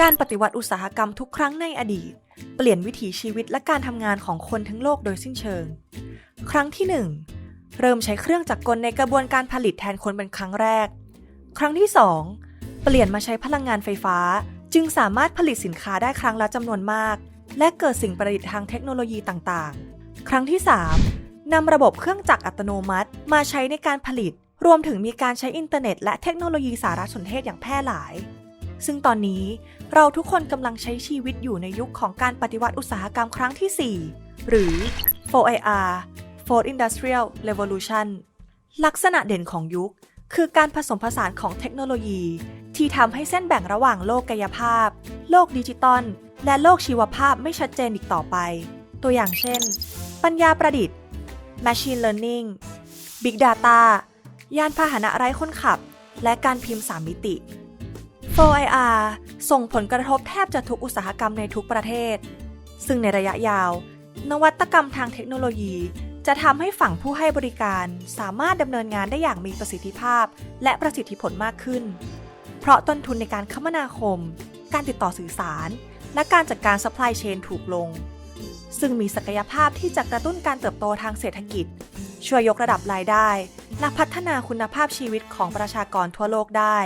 การปฏิวัติอุตสาหกรรมทุกครั้งในอดีต เปลี่ยนวิถีชีวิตและการทำงานของคนทั้งโลกโดยสิ้นเชิง ครั้งที่ 1 เริ่มใช้เครื่องจักรกลในกระบวนการผลิตแทนคนเป็นครั้งแรก ครั้งที่ 2 เปลี่ยนมาใช้พลังงานไฟฟ้า จึงสามารถผลิตสินค้าได้ครั้งละจำนวนมาก และเกิดสิ่งประดิษฐ์ทางเทคโนโลยีต่างๆ ครั้งที่ 3นำระบบเครื่องจักรอัตโนมัติมาใช้ในการผลิต รวมถึงมีการใช้อินเทอร์เน็ตและเทคโนโลยีสารสนเทศอย่างแพร่หลาย ซึ่งตอนนี้เราทุกคนกำลังใช้ชีวิตอยู่ในยุคของการปฏิวัติอุตสาหกรรมครั้งที่ 4 หรือ 4IR Fourth Industrial Revolution ลักษณะเด่นของยุค คือการผสมผสานของเทคโนโลยี ที่ทำให้เส้นแบ่งระหว่างโลกกายภาพ โลกดิจิตอลและโลกชีวภาพไม่ชัดเจนอีกต่อไป ตัวอย่างเช่น ปัญญาประดิษฐ์ Machine Learning Big Data ยานพาหนะไร้คนขับ และการพิมพ์ 3 มิติ 4IR ส่งผลกระทบแทบจะทุกอุตสาหกรรมในทุกประเทศ ซึ่งในระยะยาว นวัตกรรมทางเทคโนโลยี จะทำให้ฝั่งผู้ให้บริการสามารถดำเนินงานได้อย่างมีประสิทธิภาพ และประสิทธิผลมากขึ้น เพราะต้นทุนในการคมนาคม การติดต่อสื่อสาร และการจัดการ supply chain ถูกลง ซึ่งมีศักยภาพที่จะกระตุ้นการเติบโตทางเศรษฐกิจ ช่วยยกระดับรายได้ และพัฒนาคุณภาพชีวิตของประชากรทั่วโลกได้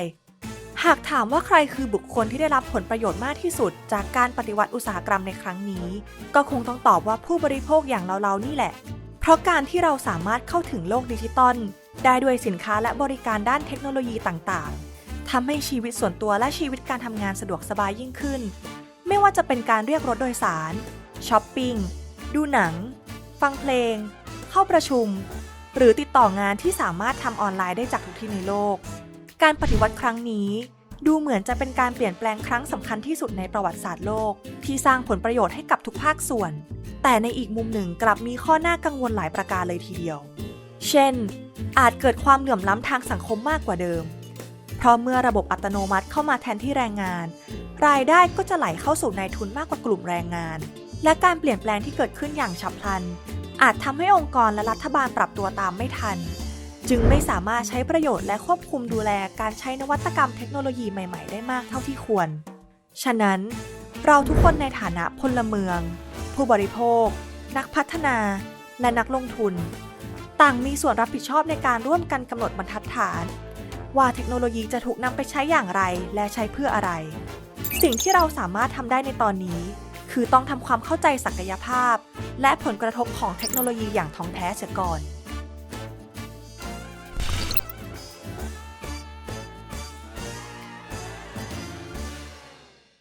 หากถามว่าใครคือบุคคลที่ได้รับผลประโยชน์มากที่สุด จากการปฏิวัติอุตสาหกรรมในครั้งนี้ ก็คงต้องตอบว่าผู้บริโภคอย่างเราๆนี่แหละ เพราะการที่เราสามารถเข้าถึงโลกดิจิตอลได้ด้วยสินค้าและบริการด้านเทคโนโลยีต่างๆทำให้ชีวิตส่วนตัวและชีวิตการทำงานสะดวกสบายยิ่งขึ้น ไม่ว่าจะเป็นการเรียกรถโดยสารช้อปปิ้งดูหนัง ฟังเพลง เข้าประชุม หรือติดต่องานที่สามารถทำออนไลน์ได้จากทุกที่ในโลก การปฏิวัติครั้งนี้ ดูเหมือนจะเป็นการเปลี่ยนแปลงครั้งสำคัญที่สุดในประวัติศาสตร์โลก ที่สร้างผลประโยชน์ให้กับทุกภาคส่วน แต่ในอีกมุมหนึ่งกลับมีข้อหน่ากังวลหลายประการเลยทีเดียว เช่น อาจเกิดความเหลื่อมล้ำทางสังคมมากกว่าเดิม เพราะเมื่อระบบอัตโนมัติเข้ามาแทนที่แรงงาน รายได้ก็จะไหลเข้าสู่นายทุนมากกว่า กลุ่มแรงงาน และการเปลี่ยนแปลงที่เกิดขึ้นอย่างฉับพลัน อาจทำให้องค์กรและรัฐบาลปรับตัวตามไม่ทัน จึงไม่สามารถใช้ประโยชน์และควบคุมดูแลการใช้นวัตกรรมเทคโนโลยีใหม่ ๆ ได้มากเท่าที่ควร ฉะนั้น เราทุกคนในฐานะพลเมือง ผู้บริโภค นักพัฒนา และนักลงทุน ต่างมีส่วนรับผิดชอบในการร่วมกันกำหนดบรรทัดฐาน ว่าเทคโนโลยีจะถูกนำไปใช้อย่างไรและใช้เพื่ออะไร สิ่งที่เราสามารถทำได้ในตอนนี้ คือต้องทำความเข้าใจศักยภาพ และผลกระทบของเทคโนโลยีอย่างท่องแท้เสียก่อน